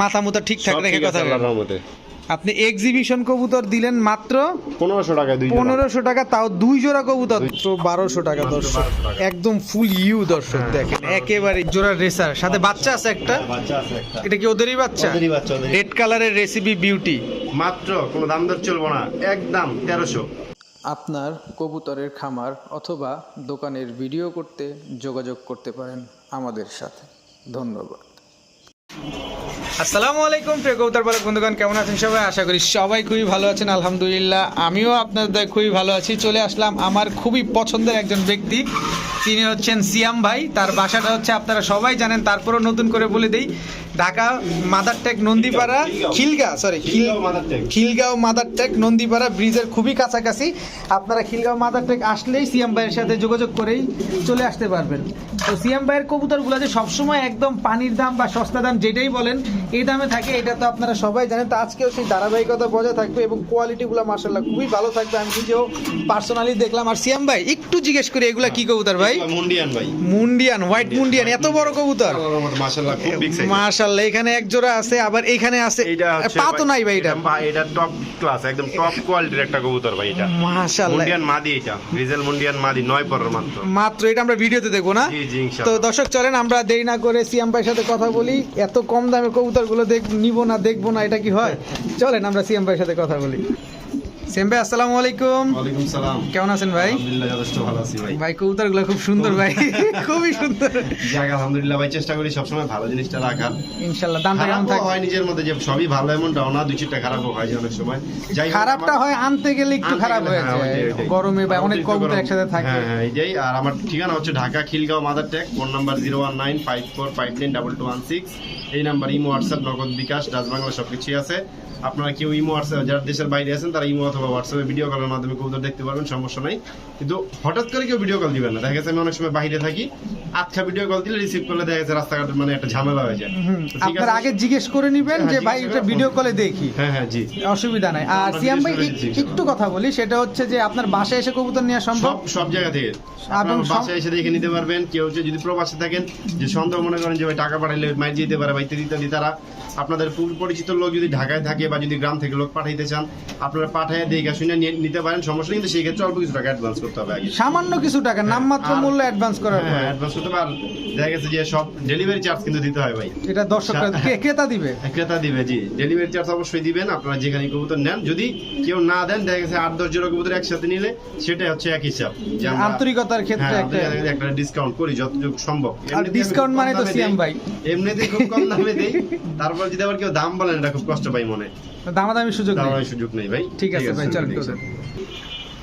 মাথা ঠিকঠাক রেখে কথা বলেন। আপনি এক্সিবিশন কবুতর দিলেন মাত্র পনেরোশো জোড়া। পনেরোশো টাকা তাও দুই জোড়া কবুতর তো বারোশো টাকা দর্শক। একদম ফুল ইউ দর্শক দেখেন। একেবারে জোড়া রেসার সাথে বাচ্চা। আছে একটা? হ্যাঁ, বাচ্চা আছে একটা। এটা কি ওদেরই বাচ্চা। রেড কালারের রেসিপি বিউটি মাত্র কোনো দাম দর চলবো না। একদম তেরোশো। আপনার কবুতরের খামার অথবা দোকানের ভিডিও করতে যোগাযোগ করতে পারেন আমাদের সাথে। ধন্যবাদ। আসসালামু আলাইকুম প্রিয় কৌতার পালক বন্ধুগণ, কেমন আছেন সবাই? আশা করি সবাই খুবই ভালো আছেন, আলহামদুলিল্লাহ। আমিও আপনাদের খুবই ভালো আছি। চলে আসলাম আমার খুবই পছন্দের একজন ব্যক্তি। তিনি হচ্ছেন সিয়াম ভাই। তার বাসাটা হচ্ছে আপনারা সবাই জানেন, তারপরও নতুন করে বলে দেই। ঢাকা মাদারটেক নন্দীপাড়া খিলগা সরি খিলগাঁও মাদারটেক। নন্দীপাড়া ব্রিজের খুবই কাছাকাছি। আপনারা খিলগাঁও মাদারটেক আসলেই সিএম ভাইয়ের সাথে যোগাযোগ করেই চলে আসতে পারবেন। তো সিএম ভাইয়ের কবুতরগুলো যে সবসময় একদম পানির দাম বা সস্তা দাম যেটাই বলেন এই দামে থাকে এটা তো আপনারা সবাই জানেন। তো আজকেও সেই ধারাবাহিকতা বজায় থাকবে এবং কোয়ালিটিগুলো মার্শাল্লাহ খুবই ভালো থাকবে। আমি নিজেও পার্সোনালি দেখলাম। আর সিএম ভাই একটু জিজ্ঞেস করি এগুলা কি কবুতর ভাই? মুন্ডিয়ান ভাই। মুন্ডিয়ান হোয়াইট মুন্ডিয়ান এত বড় কবুতর। মাশাআল্লাহ খুব মার্শাল্লাহ এখানে এক জোড়া আছে আবার এখানে আছে। পা তো নাই ভাই এটা ভাই এটা টপ ক্লাস একদম টপ কোয়ালিটির একটা কবুতর ভাই এটা। মাশাআল্লাহ। মুন্ডিয়ান মাদি এটা রিজেল মুন্ডিয়ান মাদি নয় পরের মাত্র। মাত্র এটা আমরা ভিডিওতে দেখব না? জি জি তো দর্শক চলেন আমরা দেরি না করে সিয়াম ভাইয়ের সাথে কথা বলি। এত কম দামে কবুতরগুলো দেখ নিব না দেখব না এটা কি হয়? চলেন আমরা সিয়াম ভাইয়ের সাথে কথা বলি। সিয়াম ভাই আসসালামু আলাইকুম। ওয়ালাইকুম সালাম। কেমন আছেন ভাই? আলহামদুলিল্লাহ যথেষ্ট ভালো আছি ভাই। ভাই কবুতরগুলো খুব সুন্দর ভাই। খুবই সুন্দর। যাক আলহামদুলিল্লাহ ভাই চেষ্টা করি সবসময় ভালো জিনিসটা রাখার। ইনশাল্লাহ দামটা কেমন থাকে হয় নিজের মধ্যে যে সবই ভালো এমনটাও না দুই চারটা খারাপও হয় অনেক সময়। যাই খারাপটা হয় আনতে গেলে একটু খারাপ হয়ে যায়। ওইটাই, ওইটাই। গরমে বা অনেক অতিরিক্ত কবুতর একসাথে থাকে। হ্যাঁ হ্যাঁ আর আমার ঠিকানা হচ্ছে Dhaka Khilgaon Madartek phone number zero one nine five four five nine double two one six. এই number imo WhatsApp Nagad bKash Dutch Bangla সবকিছুই আছে। আপনারা কেউ ইমো হোয়াটসঅ্যাপ যারা দেশের বাইরে আছেন তারা ইমো অথবা হোয়াটসঅ্যাপে ভিডিও কলের মাধ্যমে কবুতর দেখতে পারবেন সমস্যা নাই। কিন্তু হঠাৎ করে কেউ ভিডিও কল দিবেন না। দেখা গেছে আমি অনেক সময় বাইরে থাকি আচ্ছা ভিডিও কল দিলে রিসিভ করলে দেখা গেছে রাস্তাঘাটে মানে একটা ঝামেলা হয়ে যায়। আপনার আগে জিজ্ঞেস করে নিবেন হ্যাঁ, যে ভাই এটা ভিডিও কলে দেখি। হ্যাঁ হ্যাঁ জি। অসুবিধা নাই। আর সিয়াম ভাই একটু কথা বলি সেটা হচ্ছে যে আপনার বাসায় এসে কবুতর নেওয়া সম্ভব? সব জায়গা থেকে। আপনার বাসায় এসে দেখে নিতে পারবেন। কেউ হচ্ছে যদি প্রবাসে থাকেন যে সন্দেহ মনে করেন যে ভাই টাকা পাঠাইলে মাইর যেতে পারে বা ইত্যাদি ইত্যাদি তারা আপনাদের পরিচিত লোক যদি ঢাকায় থাকে বা যদি গ্রাম থেকে লোক পাঠাইতে চান আপনারা পাঠায় দেখে শুনে নিতে পারেন সমস্যা কিন্তু সেই ক্ষেত্রে অল্প কিছু টাকা অ্যাডভান্স করতে হবে আগে। সামান্য কিছু টাকা নামমাত্র মূল্য অ্যাডভান্স করার হ্যাঁ পরে। অ্যাডভান্স করতে আর দেখা গেছে যে সব ডেলিভারি চার্জ কিন্তু দিতে হয় ভাই। এটা দর্শকরা ক্রেতা দিবে? ক্রেতা দিবে জি। ডেলিভারি চার্জ অবশ্যই দিবেন আপনারা যেখানে কবুতর নেন। যদি কেউ না দেন দেখা গেছে আট দশ জোড়া কবুতর একসাথে নিলে সেটাই হচ্ছে এক হিসাব আন্তরিকতার ক্ষেত্রে হ্যাঁ, একটা ডিসকাউন্ট করি যতটুকু সম্ভব। আর এমনিতে ডিসকাউন্ট মানে তো সিয়াম ভাই। এমনিতে খুব কম দামে দেই। তারপর যদি আবার কেউ দাম বলেন এটা খুব কষ্ট পাই মনে। দামাদামি সুযোগ নেই। সুযোগ নেই ভাই। ঠিক আছে ভাই চল ঠিক আছে।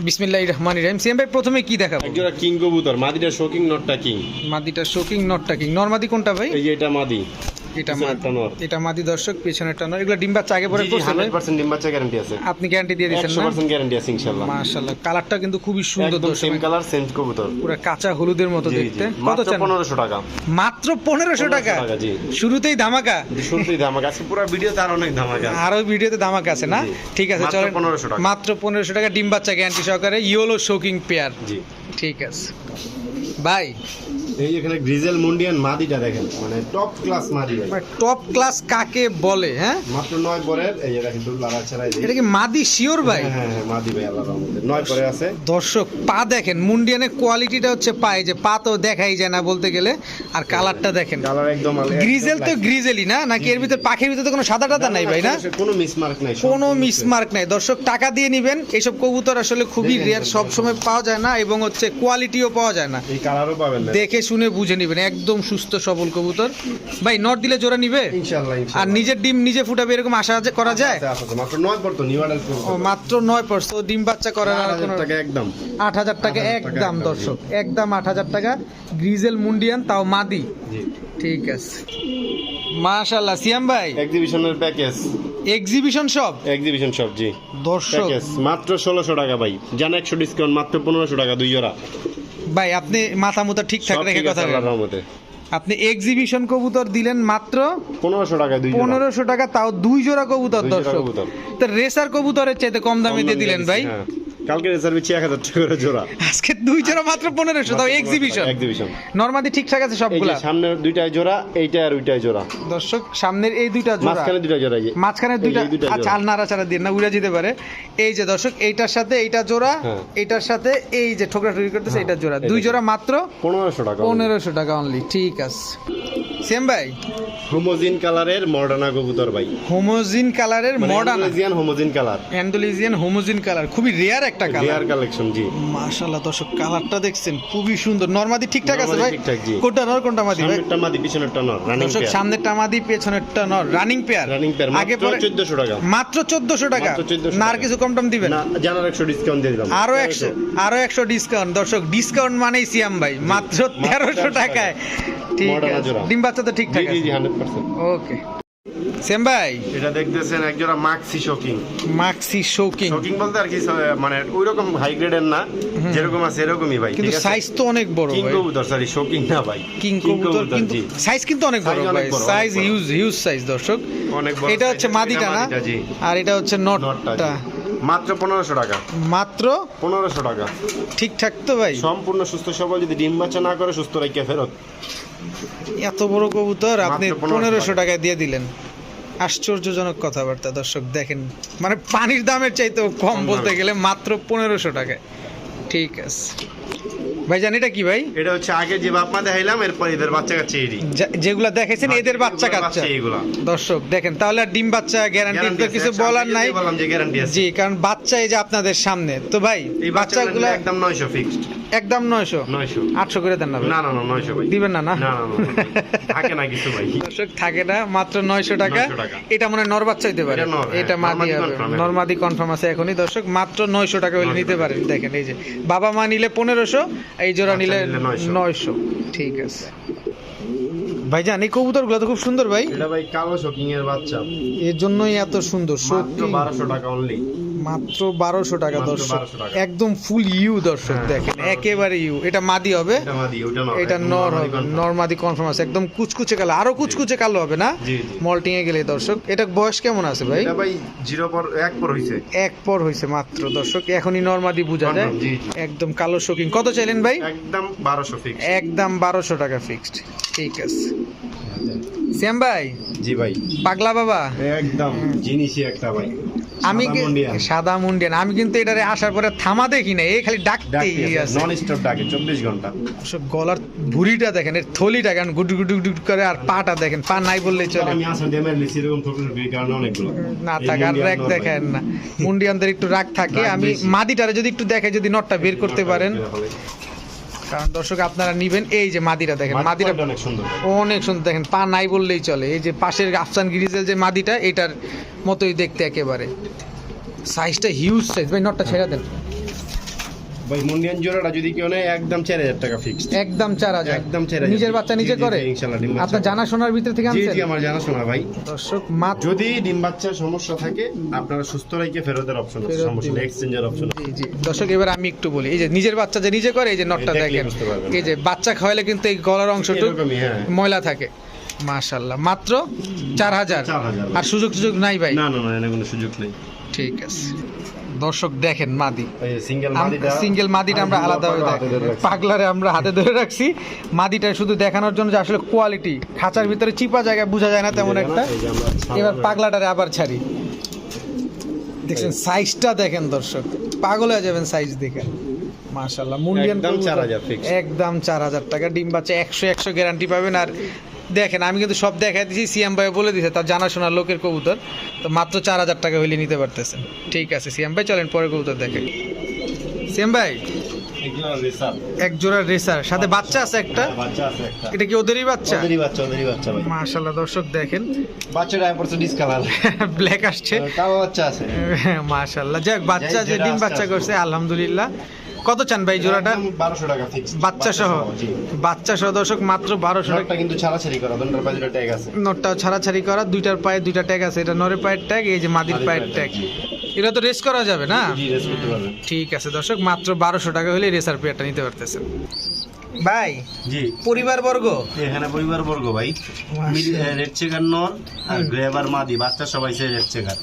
বিসমিল্লাহির রহমানির রহিম। সিএম ভাই প্রথমে কি দেখাবো? একজোড়া কিং কবুতর মাদিটা শোকিং নটটা কিং। মাদিটা শোকিং নটটা কিং। নরমাদি কোনটা ভাই? এই এটা মাদি। এটা এটা মাদি দর্শক পেছনেরটা নর এগুলো ডিম বাচ্চা আগে পরে জি, জি, করছে 100% ডিম বাচ্চা গ্যারান্টি আছে। আপনি গ্যারান্টি দিয়ে দিচ্ছেন না? 100% গ্যারান্টি আছে ইনশাআল্লাহ। মাশাআল্লাহ কালারটা কিন্তু খুবই সুন্দর দর্শক সেম কালার সেম কবুতর। পুরো কাঁচা হলুদের মতো। দেখতে। কত চান? 1500 টাকা। মাত্র পনেরোশো টাকা? 1500 টাকা, জি। শুরুতেই ধামাকা? সত্যি ধামাকা আছে। পুরো ভিডিও তার অনেক ধামাকা আরও ভিডিওতে ধামাকা আছে না? ঠিক আছে মাত্র চলেন। 1500 টাকা। মাত্র পনেরোশো টাকা ডিম বাচ্চা গ্যারান্টি সহকারে ইয়োলো শোকিং পেয়ার জি। ঠিক আছে। ভাই এই এখানে গ্রিজেল মুন্ডিয়ান মাদিটা দেখেন মানে টপ ক্লাস মাদি টপ ক্লাস কাকে বলে হ্যাঁ? মাত্র নয় পরের এই যে দেখেন দুল এটা কি মাদি শিওর ভাই? হ্যাঁ হ্যাঁ হ্যাঁ মাদি ভাই আল্লাহর রহমতে। নয় পরে আছে। দর্শক পা দেখেন মুন্ডিয়ানের কোয়ালিটিটা হচ্ছে পায়ে যে পা তো দেখাই যায় না বলতে গেলে আর কালারটা দেখেন। কালার একদম গ্রিজেল তো গ্রিজেলই না? নাকি এর ভিতর পাখির ভিতরে তো কোনো সাদা টাদা নাই ভাই না? কোনো মিসমার্ক নাই কোনো মিসমার্ক নাই। দর্শক টাকা দিয়ে নিবেন এইসব কবুতর আসলে খুবই রেয়ার দেখেন। সব সময় পাওয়া যায় না এবং হচ্ছে কোয়ালিটিও পাওয়া যায় না। এই কালারও পাবেন না। দেখে শুনে বুঝে নিবেন একদম সুস্থ সবল কবুতর। ভাই নট দিলে জোড়া নিবে? আর নিজের ডিম নিজে ফুটাবে এরকম আশা করা যায়? মাত্র নয় পর তো ডিম বাচ্চা করার একদম। আট হাজার টাকা একদম দর্শক একদম আট হাজার টাকা। গ্রিজেল মুন্ডিয়ান তাও মাদি। ঠিক আছে। মাশাল্লাহ সিয়াম ভাই। এক্সিবিশনের প্যাকেজ এক্সিবিশন সব এক্সিবিশন সব জি। দর্শক। মাত্র ষোলোশো টাকা ভাই। জান একশো ডিসকাউন্ট মাত্র পনেরোশো টাকা দুই জোড়া। ভাই আপনি মাথা মুথা ঠিকঠাক রেখে কথা বলেন। আপনি এক্সিবিশন কবুতর দিলেন মাত্র পনেরোশো টাকা দুই জোড়া পনেরোশো টাকা তাও দুই জোড়া কবুতর দর্শক। তো রেসার কবুতরের চাইতে কম দামে দিয়ে দিলেন ভাই হ্যাঁ। কালকে রেসার বিচ্ছি এক হাজার টাকা করে জোড়া। আজকে দুই জোড়া মাত্র পনেরোশো তাও এক্সিবিশন এক্সিবিশন নর্মাদি ঠিকঠাক আছে সবগুলা? সামনের দুইটায় জোড়া এইটা আর ওইটায় জোড়া। দর্শক সামনের এই দুইটা জোড়া। মাঝখানে দুইটা জোড়া। মাঝখানে দুইটা আচ্ছা। আর নাড়াচাড়া দিয়ে না উড়ে যেতে পারে। এই যে দর্শক এইটার সাথে এইটা জোড়া হ্যাঁ। এইটার সাথে এই যে ঠোকরা টুকরি করতেছে এইটা জোড়া। দুই জোড়া মাত্র পনেরোশো টাকা পনেরোশো টাকা অনলি ঠিক আছে। সেম ভাই? হোমোজিন কালারের মডার্না কবুতর ভাই। হোমোজিন কালারের মডার্ন মডার্ন হোমোজিন কালার। হোমোজিন কালার খুবই রেয়ার একটা কালার। রেয়ার কালেকশন জি। মাশাআল্লাহ দর্শক কালারটা দেখছেন খুবই সুন্দর। নরমাদি ঠিকঠাক আছে ভাই। কোনটা নর কোনটা মাদি ভাই? সামনেরটা মাদি পিছনেরটা নর রানিং দর্শক সামনেরটা মাদি পেছনেরটা নর রানিং পেয়ার রানিং পেয়ার আগে পরে 1400 টাকা। মাত্র 1400 টাকা? না আর কিছু কম টম দিবেন? না জানার 100 ডিসকাউন্ট দিয়ে দিলাম। আরও একশো আরও একশো ডিসকাউন্ট দর্শক ডিসকাউন্ট মানেই সিয়াম ভাই। মাত্র তেরোশো 1300 টাকায়। ঠিক আছে। জোড়া। বাচ্চা তো জি ঠিকঠাক জি জি 100% ওকে সেম ভাই? এটা দেখতেছেন একজোড়া মাক্সি শোকিং মাক্সি শোকিং শোকিং বলতে আর কি মানে ওই রকম হাই গ্রেডের না যেরকম আছে এরকমই ভাই কিন্তু সাইজ তো অনেক বড় কিং কবুতর সরি শোকিং না ভাই। কিং কবুতর কিন্তু সাইজ কিন্তু অনেক বড় ভাই। সাইজ হিউজ হিউজ সাইজ দর্শক। অনেক বড় এটা হচ্ছে মাদিটা না? আর এটা হচ্ছে নটটা। নটটা মাত্র পনেরোশো টাকা। মাত্র? পনেরোশো টাকা। ঠিকঠাক তো ভাই। সম্পূর্ণ সুস্থ সবল যদি ডিম বাচ্চা না করে সুস্থ রাখিয়া ফেরত। এত বড় কবুতর আপনি পনেরোশো টাকায় দিয়ে দিলেন। আশ্চর্যজনক কথাবার্তা দর্শক দেখেন মানে পানির দামের চাইতেও কম কম বলতে গেলে মাত্র পনেরোশো টাকায়। ঠিক আছে। ভাই জানি এটা কি ভাই? এটা হচ্ছে আগে যে বাপ মা দেখাইলাম এরপর এদের বাচ্চা কাচ্চা এরই। যা- দেখেছেন এদের বাচ্চা কাচ্চা। এইগুলা দর্শক দেখেন তাহলে আর ডিম বাচ্চা গ্যারান্টি তো কিছু বলার নাই। বললাম যে গ্যারান্টি আছে। জি কারণ বাচ্চা এই যে আপনাদের সামনে। তো ভাই এই বাচ্চাগুলো বাচ্চাগুলো একদম নয়শো ফিক্সড একদম নয়শো? নয়শো। আটশো করে দেন না না না না নয়শো ভাই। দিবেন না না? না না না, না থাকে না কিছু ভাই। দর্শক থাকে না মাত্র নয়শো টাকা। 900 টাকা। এটা মনে নর বাচ্চা হইতে পারে। এটা হ্যাঁ, মাদি নরমাদি কনফার্ম আছে। এখনই। দর্শক মাত্র নয়শো টাকা হলে নিতে পারেন। দেখেন এই যে বাবা মা নিলে পনেরোশো এই জোড়া বাচ্চা নিলে নিলে 900 নয়শো। ঠিক আছে। ভাইজান এই কবুতরগুলো তো খুব সুন্দর ভাই। এটা ভাই কালো শোকিং এর বাচ্চা। এর জন্যই এত সুন্দর মাত্র সত্যি। বারোশো টাকা অনলি মাত্র বারোশো টাকা দর্শক। একদম ফুল ইউ দর্শক হ্যাঁ, দেখেন একেবারে ইউ এটা মাদি হবে? এটা মাদি নর। নর্মাদি কনফার্ম আছে একদম কুচকুচে কালো আরও কুচকুচে কালো হবে না? মল্টিং এ গেলে দর্শক এটা বয়স কেমন আছে ভাই? ভাই জিরো পর এক পর হইছে। এক পর হয়েছে মাত্র দর্শক এখনই নর্মাদি বোঝা যায়। একদম কালো শোকিং কত চাইলেন ভাই? একদম বারোশো ফিক্স একদম বারোশো টাকা ফিক্সড ঠিক আছে। শ্যাম ভাই? জি ভাই। পাগলা বাবা? একদম জিনিসই একটা ভাই। আমি সাদা মুন্ডিয়া। মুন্ডিয়ান আমি কিন্তু এটারে আসার পরে থামা দেখি না এই খালি ডাকতেই আছে। নন স্টপ ডাকে চব্বিশ ঘণ্টা। অবশ্য গলার ভুড়িটা দেখেন এর থলিটা কেন গুডু গুডু গুডু করে আর পাটা দেখেন পা নাই বললেই চলে। আমি আসলে ডেমের লিসি এরকম ঠোকর বিক্রি কারণে অনেকগুলো। না থাক আর র্যাক দেখেন না। মুন্ডিয়ানদের একটু রাগ থাকে। আমি মাদিটারে যদি একটু দেখে যদি নটটা বের করতে পারেন। কারণ দর্শক আপনারা নিবেন এই যে মাদিটা দেখেন মাদিটা অনেক সুন্দর। অনেক সুন্দর দেখেন পা নাই বললেই চলে। এই যে পাশের আফসান গিরিজের যে মাদিটা এটার মতোই দেখতে একেবারে। সাইজটা হিউজ সাইজ ভাই নটটা ছেড়ে দেন। ভাই মুন্ডিয়ান জোড়াটা যদি কেউ নেয় একদম চার হাজার টাকা ফিক্সড একদম চার হাজার। একদম চার হাজার। নিজের বাচ্চা নিজে করে? ডিম আপনার ভিতর থেকে জি আনছেন? জি আমার জানাশোনা ভাই। দর্শক মাত্র যদি ডিম বাচ্চার সমস্যা থাকে আপনারা সুস্থ রেখে ফেরতের অপশন আছে। সমস্যা দিবেন। এক্সচেঞ্জের অপশন জি জি। দর্শক এবার আমি একটু বলি এই যে নিজের বাচ্চা যে নিজে করে এই যে নটটা দেখেন। এই যে বাচ্চা খাওয়ালে কিন্তু এই গলার অংশটুকু হ্যাঁ। ময়লা থাকে। মাশাল্লাহ। মাত্র চার হাজার। 4,000 আর সুযোগ সুযোগ নাই ভাই? না না না কোনো সুযোগ নেই। ঠিক আছে। দর্শক দেখেন মাদি। সিঙ্গেল মাদিটা আমরা আলাদাভাবে পাগলারে আমরা হাতে ধরে রাখছি। মাদিটা শুধু দেখানোর জন্য যে আসলে কোয়ালিটি খাঁচার ভিতরে চিপা জায়গায় বোঝা যায় না তেমন একটা। এবার পাগলাটারে আবার ছাড়ি। দেখছেন সাইজটা দেখেন দর্শক। পাগল হয়ে যাবেন সাইজ দেখে। মাশাল্লাহ মুন্ডিয়ান একদম কবুতর। 4,000 fixed। একদম চার হাজার টাকা। ডিম বাচ্চা একশো একশো গ্যারান্টি পাবেন। আর দেখেন আমি কিন্তু সব দেখাই দিয়েছি সিএম ভাই বলে দিয়েছে তার জানাশোনার লোকের কবুতর। তো মাত্র চার হাজার টাকা হইলে নিতে পারতেছেন। ঠিক আছে সিএম ভাই চলেন পরে কবুতর দেখে। সিএম ভাই এক জোড়া রেসার সাথে বাচ্চা আছে একটা? একটা। এটা কি ওদেরই বাচ্চা? ওদেরই বাচ্চা ওদেরই বাচ্চা ভাই। মাশাল্লাহ দর্শক দেখেন। বাচ্চাটা পড়ছে ডিসকালার। ব্ল্যাক আসছে। কালো বাচ্চা আছে। যাক বাচ্চা যে ডিম বাচ্চা করছে আলহামদুলিল্লাহ। কত চান ভাই জোড়াটা? বারোশো টাকা ফিক্স বাচ্চা সহ? বাচ্চা সহ দর্শক মাত্র বারোশো টাকা। কিন্তু ছাড়াছাড়ি করা দুটার পায়ে দুটা ট্যাগ আছে। নটটা ছাড়াছাড়ি করা দুইটার পায়ে দুইটা ট্যাগ আছে। এটা নরে পায়ের ট্যাগ এই যে মাদির পায়ের ট্যাগ এটা তো রেস করা যাবে না? ঠিক আছে দর্শক মাত্র বারোশো টাকা হলে রেসার পেয়ারটা নিতে পারতেছেন ভাই জি। পরিবার বর্গ এখানে পরিবার বর্গ ভাই রেড চেকার নর আর গ্রেভার মাদি। বাচ্চা সবাই সে রেড চেকার।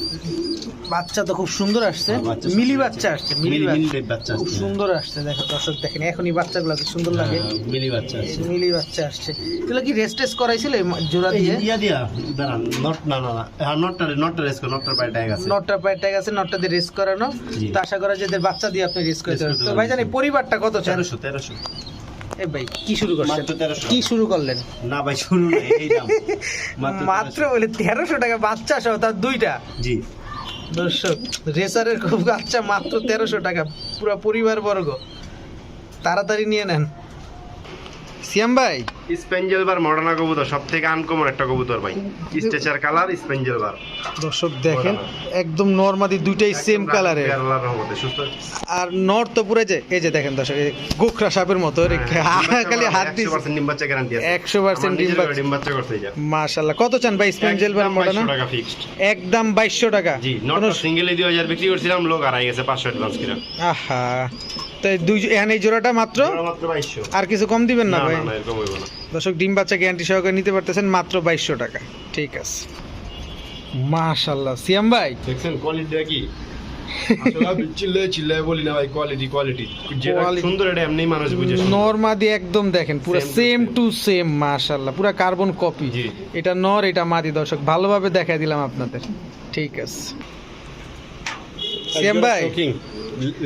বাচ্চা তো খুব সুন্দর আসছে। হ্যাঁ, মিলি বাচ্চা আসছে মিলি মিলি বাচ্চা। খুব আসছে। সুন্দর আসছে দেখো দর্শক দেখেন এখনই বাচ্চাগুলো কি সুন্দর লাগে। হ্যাঁ, মিলি বাচ্চা আসছে। মিলি বাচ্চা আসছে। এগুলো কি রেস্ট টেস্ট করাইছিল জোড়া দিয়ে? দিয়া? দাঁড়ান নট না না না। হ্যাঁ নটটা নটটা রেস্কো নটটার পায়ে ট্যাগ আছে। নটটা পায়ের ট্যাগ আছে নটটা দিয়ে রেস করানো। তো আশা করা যায় বাচ্চা দিয়ে আপনি রেস করতে করতে তো ভাই জানি পরিবারটা কত চান তেরোশো তেরোশো। এ ভাই কি শুরু করছেন? কি শুরু করলেন? না ভাই শুরু না, এই দাম। মাত্র বলে তেরোশো টাকা বাচ্চা সহ তার দুইটা? জি। দর্শক রেসারের খুব বাচ্চা মাত্র তেরোশো টাকা পুরো পরিবার বর্গ তাড়াতাড়ি নিয়ে নেন। সিয়াম ভাই স্পেঞ্জেল বার মডার্না কবুতর সব থেকে আনকমন একটা কবুতর ভাই। স্ট্রেচার কালার স্পেঞ্জেল বার দর্শক দেখেন একদম নর্মাদি দুইটাই সেম কালারের আল্লাহর রহমতে সুস্থ। আর নর তো পুরো যে এই যে দেখেন দর্শক গোখরা সাপের মতো হ্যাঁ, খালি হাত দিস 100% ডিম বাচ্চা গ্যারান্টি আছে। 100% ডিম বাচ্চা। ডিম বাচ্চা করতে যা মাশাআল্লাহ। কত চান ভাই স্পেঞ্জেল বার মডার্ন? টাকা ফিক্সড একদম বাইশশো টাকা। জি নট সিঙ্গেলে 2000 বিক্রি করছিলাম লোক হারাই গেছে 500 অ্যাডভান্স কিনা। আহা। তো এই দুই এখানে এই জোড়াটা মাত্র? জোড়া মাত্র 2200 আর কিছু কম দিবেন না ভাই না না এরকম হইব না। দর্শক ডিম বাচ্চা গ্যারান্টি সহকারে নিতে পারতেছেন মাত্র বাইশশো টাকা। ঠিক আছে। মাশাল্লাহ সিয়াম ভাই? দেখছেন কোয়ালিটিটা কি। একদম দেখেন পুরো সেম টু সেম মাশাল্লাহ পুরো কার্বন কপি এটা নর এটা মাদি। দর্শক ভালোভাবে দেখাই দিলাম আপনাদের। ঠিক আছে। সিয়াম ভাই?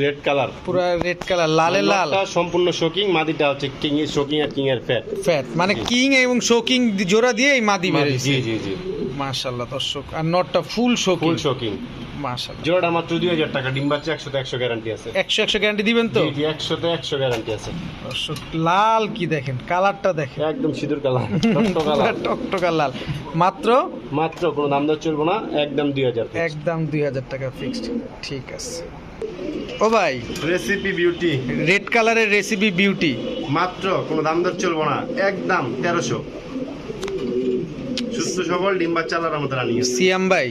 রেড কালার পুরো রেড কালার লালে লাল। সম্পূর্ণ শোকিং মাদিটা হচ্ছে কিং এর শোকিং আর কিং এর ফ্যাট ফ্যাট মানে কিং এবং শোকিং জোড়া দিয়ে এই মাদি জি বেরিয়েছে। জি জি মাশাল্লাহ দর্শক আর নটটা ফুল শোকিং ফুল শোকিং মাশাল্লাহ জোড়াটা মাত্র দুই হাজার টাকা ডিম বাচ্চা একশো একশো গ্যারান্টি আছে। একশো একশো গ্যারান্টি দিবেন তো? জি জি একশোতে একশো গ্যারান্টি আছে। দর্শক লাল কি দেখেন? কালারটা দেখেন। একদম সিঁদুর কালার টকটক কালার টকটকা লাল। মাত্র? মাত্র কোনো দাম দর চলবো না একদম দুই হাজার একদম দুই হাজার টাকা ফিক্সড ঠিক আছে। ও ভাই রেসিপি বিউটি রেড কালারের রেসিপি বিউটি মাত্র কোনো দাম দর চলবো না। একদম তেরোশো। সুস্থ সবল ডিম বাচ্চা আল্লাহর মতো রানিয়ে সিয়াম ভাই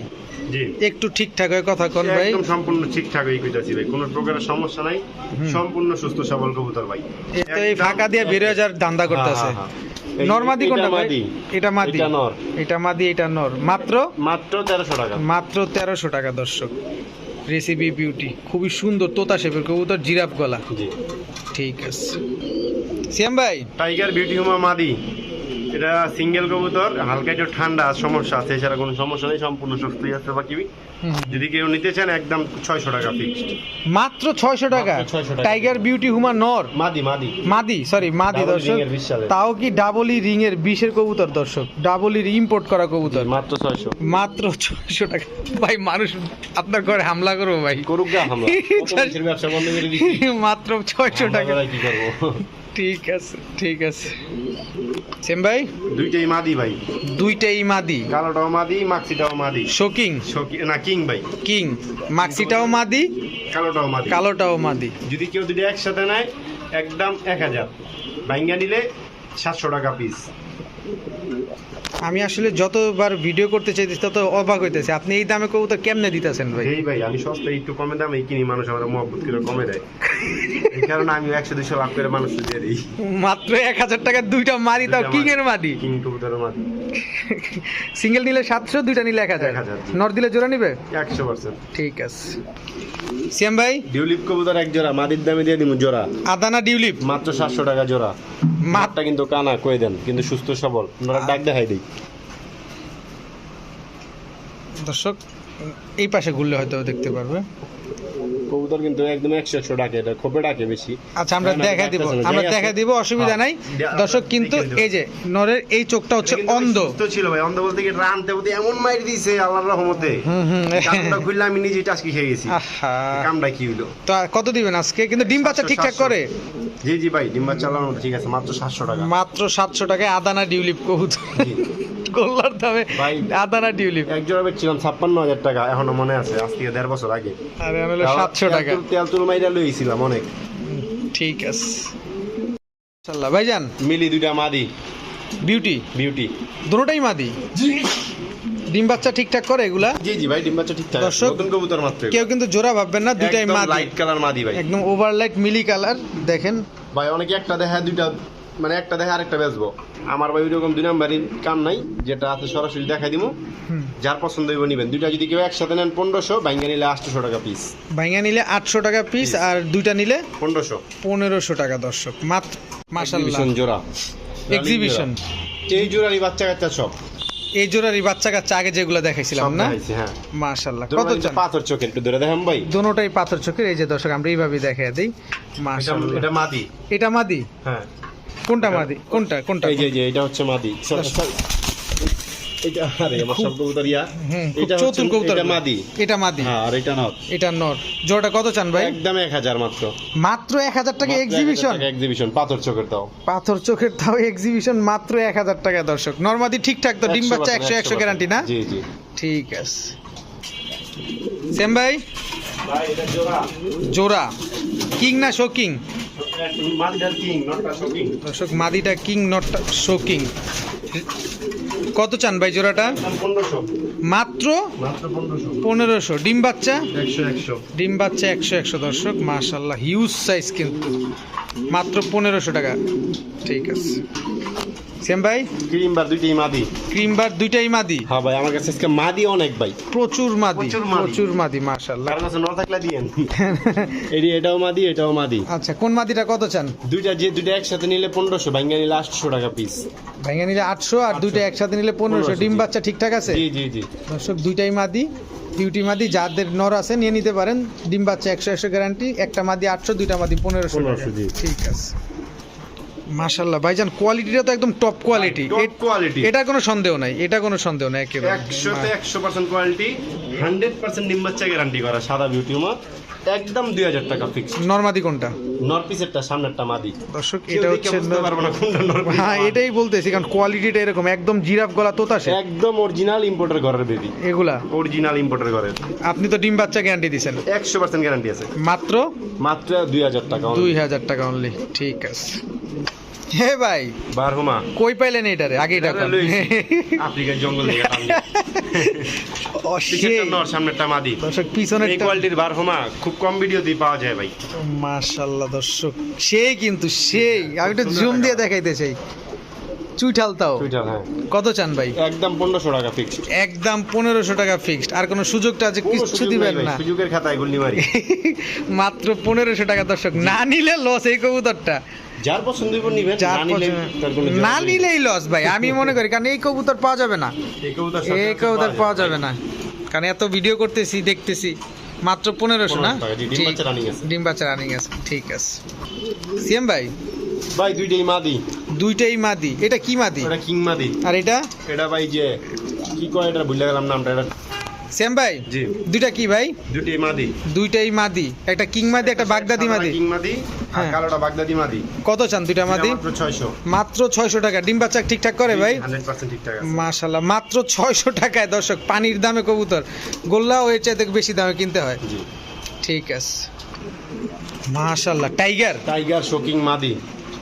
জি। একটু ঠিকঠাক হয়ে কথা কন ভাই। একদম সম্পূর্ণ ঠিকঠাক হয়ে কইতাছি ভাই। কোনো প্রকারের সমস্যা নাই। সম্পূর্ণ সুস্থ সবল কবুতর ভাই। এ তো এই ফাঁকা দিয়ে বেরো যার দান্দা করতেছে। হ্যাঁ, হ্যাঁ, নরমাদি কোনটা ভাই। এটা মাদি। এটা নর। এটা মাদি এটা নর। মাত্র? মাত্র তেরোশো টাকা। মাত্র তেরোশো টাকা দর্শক। রেসিপি বিউটি খুবই সুন্দর তোতা শেপের কবুতর জিরাফ গলা। জি। ঠিক আছে। শ্যাম ভাই? টাইগার বিউটি হুমা মাদি এটা সিঙ্গেল কবুতর হালকা একটু ঠান্ডা সমস্যা আছে এছাড়া কোনো সমস্যা নেই সম্পূর্ণ সুস্থই আছে বাকি। যদি কেউ নিতে চান একদম ছয়শো টাকা ফিক্সড মাত্র ছয়শো টাকা। মাত্র 600 টাকা। টাইগার বিউটি হুমা নর মাদি মাদি। মাদি সরি মাদি দর্শক। তাও কি ডাবল ই রিং এর বিশের কবুতর দর্শক? ডাবল ই ইম্পোর্ট করা কবুতর। মাত্র ছয়শো। মাত্র ছয়শো টাকা। ভাই মানুষ আপনার ঘরে হামলা করব ভাই। করুক গা আমরা কত ব্যবসা বন্ধ করে দিচ্ছি। মাত্র ছয়শো টাকা। ঠিক আছে ঠিক আছে। সেম ভাই? দুইটাই মাদি ভাই। দুইটাই মাদি। কালোটাও মাদি মাক্সিটাও মাদি। শোকিং না কিং ভাই। কিং। মাক্সিটাও মাদি কালোটাও মাদি। কালোটাও মাদি। যদি কেউ দুটো একসাথে নেয় একদম এক হাজার। ভাঙ্গা নিলে সাতশো টাকা পিস আমি আসলে যতবার ভিডিও করতে চাইতেছি তত অবাক হইতেছে। আপনি এই দামে কবুতর কেমনে দিতেছেন ভাই? এই ভাই আমি সস্তা একটু কমে দামে কিনি মানুষ আমার মহব্বত করে কমে দেয়। এই কারণে আমি একশো দুশো লাভ করে মানুষ দিয়ে দিই। মাত্র এক হাজার টাকা দুইটা মাদি তাও কিং এর মাদি কিং কবুতরের মাদি সিঙ্গেল নিলে সাতশো দুইটা নিলে এক হাজার। 1000 নর দিলে জোড়া নিবে? একশো পার্সেন্ট। ঠিক আছে। সিয়াম ভাই? ডিউলিপ কবুতর এক জোড়া মাদির দামে দিয়ে দিব জোড়া। আদানা ডিউলিপ মাত্র সাতশো টাকা জোড়া। মাঠটা কিন্তু কানা কয়ে দেন? কিন্তু সুস্থ সবল। দেখাই দিই। দর্শক এই পাশে ঘুরলে হয়তো দেখতে পারবে। কবুতর কিন্তু একদম একশো একশো ডাকে এটা খোপে ডাকে বেশি। আচ্ছা আমরা দেখা দিব আমরা দেখা দিব অসুবিধা হ্যাঁ, নাই। দর্শক কিন্তু এই যে নরের এই চোখটা হচ্ছে অন্ধ। ছিল ভাই অন্ধ বলতে কি রানতে বলতে এমন মাইর দিছে আল্লাহর রহমতে। হুম হুম কামটা খুললে আমি নিজে টাসকি খেয়ে গেছি। কামটা কি হলো তো কত দিবেন আজকে? কিন্তু ডিম বাচ্চা ঠিকঠাক করে? জি জি ভাই ডিম্বা চালানো ঠিক আছে মাত্র সাতশো টাকা। মাত্র সাতশো টাকায় আদানা ডিউলিপ কবুতর। গোল্লার দামে আদানা এক জোড়া বেচছিলাম ছাপ্পান্ন হাজার টাকা এখনও মনে আছে আজ থেকে দেড় বছর আগে। আরে আমি সাতশো টাকা। তেল- তেল মাইরা লইছিলাম অনেক। ঠিক আছে। ইনশাল্লাহ। ভাইজান? মিলি দুইটা মাদি। বিউটি? বিউটি। দুটোটাই মাদি? ডিম বাচ্চা ঠিকঠাক করে এগুলা? জি জি ভাই ডিম্বাচ্চা ঠিকঠাক। দর্শক, নতুন কবুতর মাত্র কেউ কিন্তু জোড়া ভাববেন না দুটাই মাদি। লাইট কালার মাদি ভাই। একদম ওভারলাইট মিলি কালার দেখেন। ভাই অনেকে একটা দেখা দুইটা মানে একটা দেখে আরেকটা বেচবো। আমার ভাই ওইরকম দুই নাম্বারই কাম নাই যেটা আছে সরাসরি দেখাই দিব যার পছন্দ হইব নিবেন। দুইটা যদি কেউ একসাথে নেন পনেরোশো বাইঙ্গা নিলে আটশোশো টাকা পিস ভাইঙ্গা নিলে আটশো টাকা পিস আর দুইটা নিলে পনেরোশো। পনেরোশো টাকা দর্শক। মাত্র মাসাল্লাহ জোড়া। এক্সিবিশন এই জোড়ারই বাচ্চা কাচ্চা সব। এই জোড়ারই বাচ্চা কাচ্চা আগে যেগুলো দেখাইছিলাম না? হ্যাঁ। মাশাল্লাহ কত পাথর চোখের একটু ধরে দেখাম ভাই। দোনোটাই পাথর চোখের এই যে দর্শক আমরা এইভাবে দেখাই দিই। মাশাল্লাহ এটা মাদি। এটা মাদি? হ্যাঁ। কোনটা মাদি? কোনটা কোনটা? এই যে যে এটা হচ্ছে মাদি। এটা আরে আমার সব কবুতর হুম খুব এটা হচ্ছে চতুর কবুতর। এটা মাদি। এটা মাদি। হ্যাঁ আর এটা নট এটা নর। জোড়াটা কত চান ভাই? একদম এক হাজার মাত্র। মাত্র এক হাজার টাকা এক্সিবিশন এক্সিবিশন পাথর চোখের দাও পাথর চোখের তাও এক্সিবিশন মাত্র এক হাজার টাকা দর্শক। নর্মাদি ঠিকঠাক তো? ডিম বাচ্চা একশো একশো গ্যারান্টি না? জি জি। ঠিক আছে। সেম ভাই? ভাই এটা জোড়া। জোড়া। কিং না শোকিং? কিং দর্শক মাদিটা কিং নট শোকিং কত চান ভাই জোড়াটা? মাত্র পনেরোশো। ডিম বাচ্চা? ডিম বাচ্চা একশো একশো দর্শক। মাশাল্লাহ হিউজ সাইজ কিন্তু। মাত্র পনেরোশো টাকা। ঠিক আছে। সেম ভাই? ক্রিম বার দুইটাই মাদি। ক্রিম বার দুইটাই মাদি? হ্যাঁ ভাই আমার কাছে আজকে মাদি অনেক ভাই। প্রচুর মাদি প্রচুর মাদি। প্রচুর কারণ কাছে ন থাকলে দিয়েন এটি এটাও মাদি এটাও মাদি। আচ্ছা কোন মাদিটা কত চান? দুইটা যে দুইটা একসাথে নিলে পনেরোশো ভাঙ্গা নিলে আটশো টাকা পিস নিলে আর দুইটা একসাথে নিলে পনেরোশো। 1500, ডিম বাচ্চা ঠিকঠাক আছে? জি জি জি। দর্শক দুইটাই মাদি। বিউটি মাদি যাদের নর আছে নিয়ে নিতে পারেন। ডিম বাচ্চা একশো একশো গ্যারান্টি একটা মাদি আটশো দুইটা মাদি পনেরোশো 1500 জি। ঠিক আছে। মাশাল্লাহ ভাইজান কোয়ালিটিটা তো একদম টপ কোয়ালিটি কোয়ালিটি। এটা কোনো সন্দেহ নাই এটা কোনো সন্দেহ নাই একেবারে। একশোতে একশো পার্সেন্ট কোয়ালিটি হান্ড্রেড পার্সেন্ট ডিম বাচ্চা গ্যারান্টি করা সাদা বিউটি উমা একদম দুই হাজার টাকা ফিক্স নর্মাদি কোনটা? নর পিসেরটা সামনেরটা মাদি। দর্শক এটা হচ্ছে হ্যাঁ এটাই বলতেছি কারণ কোয়ালিটিটা এরকম একদম জিরাফ গলা তোতাসে একদম অরিজিনাল ইম্পোর্টার ঘরের বেবি এগুলা? অরিজিনাল ইম্পোর্টার ঘরের। আপনি তো ডিম বাচ্চা গ্যারান্টি দিছেন। একশো পার্সেন্ট গ্যারান্টি আছে। মাত্র? মাত্র দুই হাজার টাকা দুই হাজার টাকা অনলি ঠিক আছে। হে ভাই বারহুমা। কই পাইলেন এটারে আগে এটা? আফ্রিকার জঙ্গল থেকে সামনেরটা মাদি। দর্শক পিছনের এই কোয়ালিটির বারহুমা খুব কম ভিডিওতেই পাওয়া যায় ভাই। মাশাল্লাহ দর্শক সেই কিন্তু সেই। আমি একটু জুম দিয়ে দেখাইতে চাই। চুইঠাল তাও। হ্যাঁ। কত চান ভাই? একদম পনেরোশো টাকা ফিক্সড একদম পনেরোশো টাকা ফিক্সড আর কোনো সুযোগটা আছে? কিচ্ছু দিবেন না। সুযোগের খাতায় মারি মাত্র পনেরোশো টাকা দর্শক। না নিলে লস এই কবুতরটা। যার পছন্দ হইব নিবেন যার না। নিলেই লস ভাই আমি মনে করি কারণ এই কবুতর পাওয়া যাবে না। এই কবুতর এই কবুতর পাওয়া যাবে। না। কারণ এত ভিডিও করতেছি দেখতেছি মাত্র পনেরোশো না? 1500 টাকা, জি, ডিম ঠিক। বাচ্চা running আছে। ডিম বাচ্চা রানিং আছে ঠিক আছে। সিএম ভাই? ভাই দুইটাই মাদি। দুইটাই মাদি। এটা কি মাদি? এটা কিং মাদি। আর এটা? এটা ভাই যে কি কয় এটা ভুলে গেলাম নামটা এটা সিএম ভাই জি। দুইটা কি ভাই? দুইটাই মাদি। দুইটাই মাদি। একটা কিং মাদি একটা বাগদাদি মাদি। কিং মাদি আর হ্যাঁ। কালোটা বাগদাদি মাদি। কত চান দুইটা মাদি? মাত্র ছয়শো। মাত্র ছয়শো টাকা। ডিম বাচ্চা ঠিকঠাক করে ভাই? হান্ড্রেড পার্সেন্ট ঠিকঠাক আছে। মাশাল্লাহ মাত্র ছয়শো টাকায় দর্শক পানির দামে কবুতর। গোল্লা এর চাইতে বেশি দামে কিনতে হয়। জি। ঠিক আছে। মাশাল্লাহ টাইগার। টাইগার শোকিং মাদি।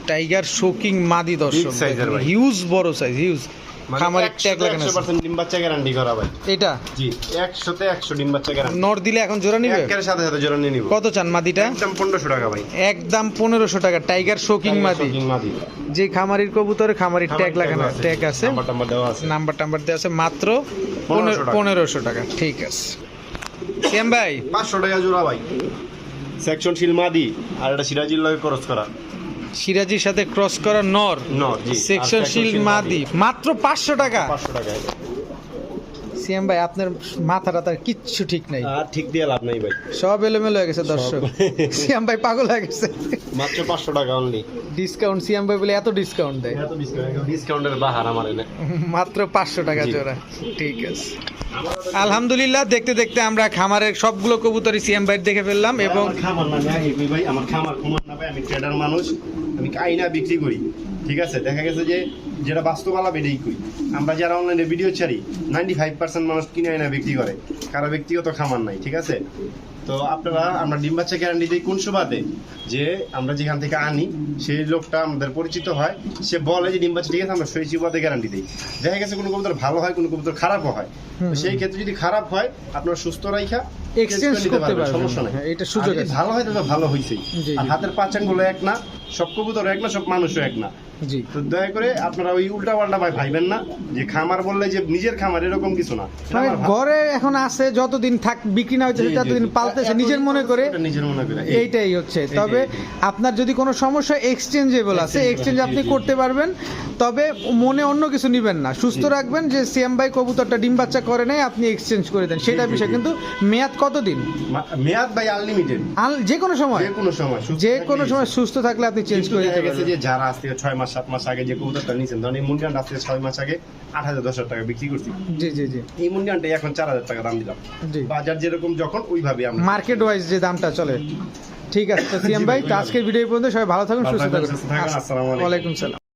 টাইগার শোকিং মাদি দর্শক। হিউজ বড় সাইজ হিউজ খামারের ট্যাগ লাগানো একশো আছে। পার্সেন্ট ডিম বাচ্চা গ্যারান্টি করা ভাই। এটা? জি একশোতে একশো ডিম বাচ্চা গ্যারান্টি নর দিলে এখন জোড়া নিবে? একের সাথে সাথে জোড়া নিয়ে নিব। কত চান মাদিটা? একদম পনেরোশো টাকা ভাই। একদম পনেরোশো টাকা। টাইগার শোকিং মাদি। মাদি। যে খামারির কবুতরে খামারির ট্যাগ লাগানো ট্যাগ আছে। নাম্বার টাম্বার দেওয়া আছে। নাম্বার টাম্বার দেওয়া আছে মাত্র 1500 টাকা। পনেরোশো টাকা। ঠিক আছে। সেম ভাই। পাঁচশো টাকা জোড়া ভাই। সেকশন শিল মাদি। আর এটা সিরাজির লগে খরচ করা। সিরাজির সাথে ক্রস করা নর। নর সেকশন শিল মাদি। মাত্র পাঁচশো টাকা। পাঁচশো টাকা। সিএম ভাই আপনার মাথা টাথার কিচ্ছু ঠিক নাই। আর ঠিক দিয়ে লাভ নাই ভাই। সব এলোমেলো হয়ে গেছে দর্শক। সিএম ভাই পাগল হয়ে গেছে। মাত্র পাঁচশো টাকা অনলি ডিসকাউন্ট সিএম ভাই বলে এত ডিসকাউন্ট দেয়। ডিসকাউন্টের বাহার আমার এনে। মাত্র পাঁচশো টাকা। জোড়া। ঠিক আছে। আলহামদুলিল্লাহ দেখতে দেখতে আমরা খামারের সবগুলো কবুতরই সিএম ভাই দেখে ফেললাম এবং খামার না ভাই ভাই আমার খামার কুমার না ভাই আমি ট্রেডার মানুষ। আমি আইনা বিক্রি করি। ঠিক আছে দেখা গেছে যে যেটা বাস্তব আলাপ এটাই করি। আমরা যারা অনলাইনে ভিডিও ছাড়ি নাইনটি ফাইভ পার্সেন্ট মানুষ কিনে আইনা বিক্রি করে। কারও ব্যক্তিগত খামার নাই ঠিক আছে? তো আপনারা আমরা ডিম বাচ্চা গ্যারান্টি দিই কোন সুবাদে? যে আমরা যেখান থেকে আনি সেই লোকটা আমাদের পরিচিত হয় সে বলে যে ডিম বাচ্চা ঠিক আছে আমরা সেই সুবাদে গ্যারান্টি দিই। দেখা গেছে কোনো কবুতর ভালো হয় কোনো কবুতর খারাপও হয়। তো সেই ক্ষেত্রে যদি খারাপ হয় আপনার সুস্থ রাইখা করতে পারবেন। সমস্যা নাই। হ্যাঁ, এটা সুযোগ। ভালো হয় তাহলে ভালো আর জি। হাতের পাঁচাঙ্গুলো এক না সব কবুতর এক না সব মানুষও এক না। জি। তো দয়া করে আপনারা ওই উল্টা পাল্টা ভাই ভাইবেন না যে খামার বললে যে নিজের খামার এরকম কিছু না। ঘরে এখন আছে যতদিন থাক বিক্রি না ততদিন পালতেছে নিজের মনে করে। নিজের মনে করে। এইটাই হচ্ছে। তবে আপনার যদি কোনো সমস্যা এক্সচেঞ্জেবল আছে এক্সচেঞ্জ আপনি করতে পারবেন। তবে মনে অন্য কিছু নিবেন না। সুস্থ রাখবেন যে সিএম ভাই কবুতরটা ডিম বাচ্চা করে নেই আপনি এক্সচেঞ্জ করে দেন। সেটা বিষয়। কিন্তু মেয়াদ কতদিন? মেয়াদ ভাই আনলিমিটেড যে কোনো সময়। যে কোনো সময় সুস্থ যে কোনো সময় সুস্থ থাকলে আপনি চেঞ্জ করে দিতে পারবেন। যে যারা আজ থেকে ছয় মাস সাত মাস আগে যে কবুতরটা নিয়েছেন ধরেন এই মুন্ডিয়ানটা আজকে ছয় মাস আগে আট হাজার দশ হাজার টাকা বিক্রি করছি। জি জি জি। এই মুন্ডিয়ানটা এখন চার হাজার টাকা দাম দিলাম। বাজার যেরকম যখন ওইভাবে আমরা মার্কেট ওয়াইজ যে দামটা চলে। ঠিক আছে তো সিএম ভাই তো আজকের ভিডিও পর্যন্ত সবাই ভালো থাকুন সুস্থ থাকুন আসসালামু আলাইকুম সালাম।